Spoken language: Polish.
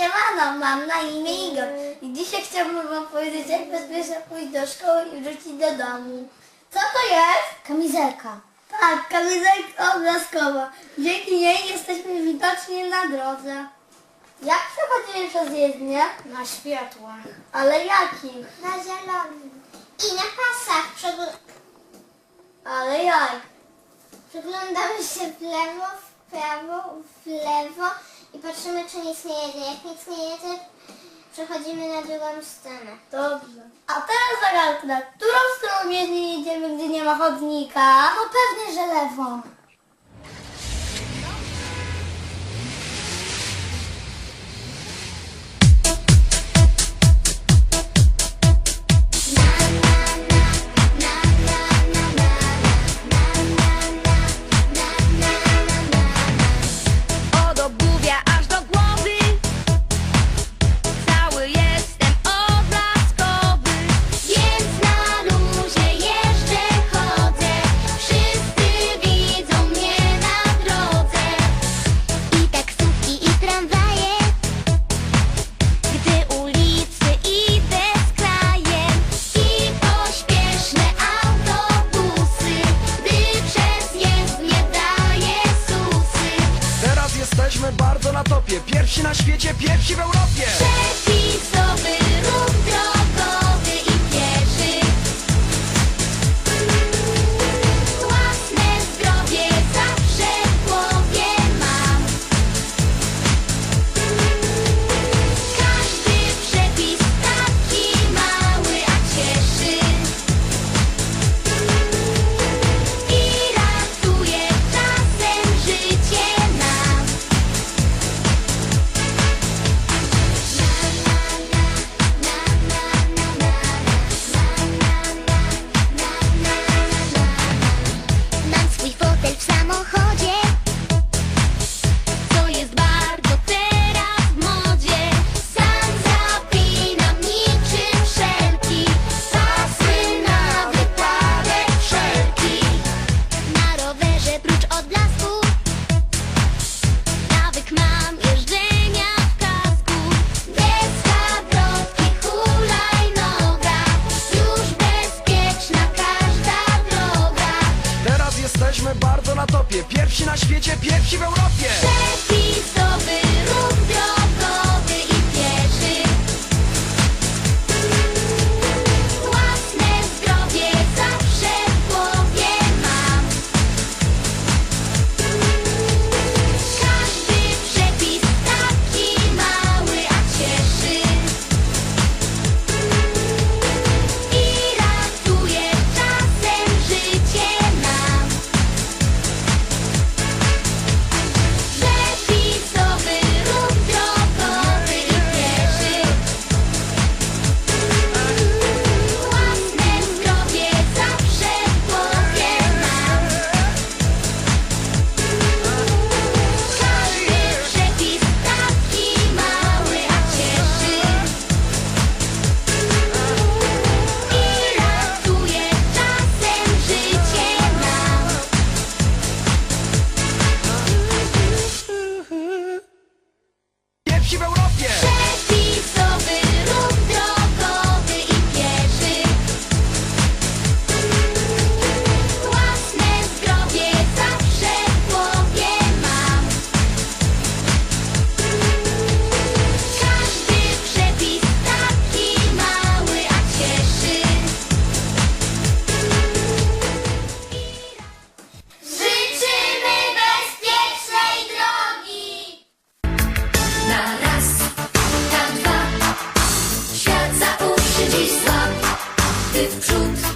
Siemano, mam na imię Igor i dzisiaj chciałbym wam powiedzieć, jak bezpiecznie pójść do szkoły i wrócić do domu. Co to jest? Kamizelka. Tak, kamizelka obrazkowa. Dzięki niej jesteśmy widoczni na drodze. Jak przechodzimy przez jezdnię? Na światłach. Ale jakich? Na zielonym. I na pasach. Przegl- Ale jak? Przyglądamy się w lewo, w prawo, w lewo i patrzymy, czy nic nie jedzie. Jak nic nie jedzie, przechodzimy na drugą stronę. Dobrze. A teraz zagadka, którą stroną jedziemy, gdzie nie ma chodnika? No pewnie, że lewą. Topie Pierwsi na świecie, pierwsi w Europie na świecie, pierwsi w Europie na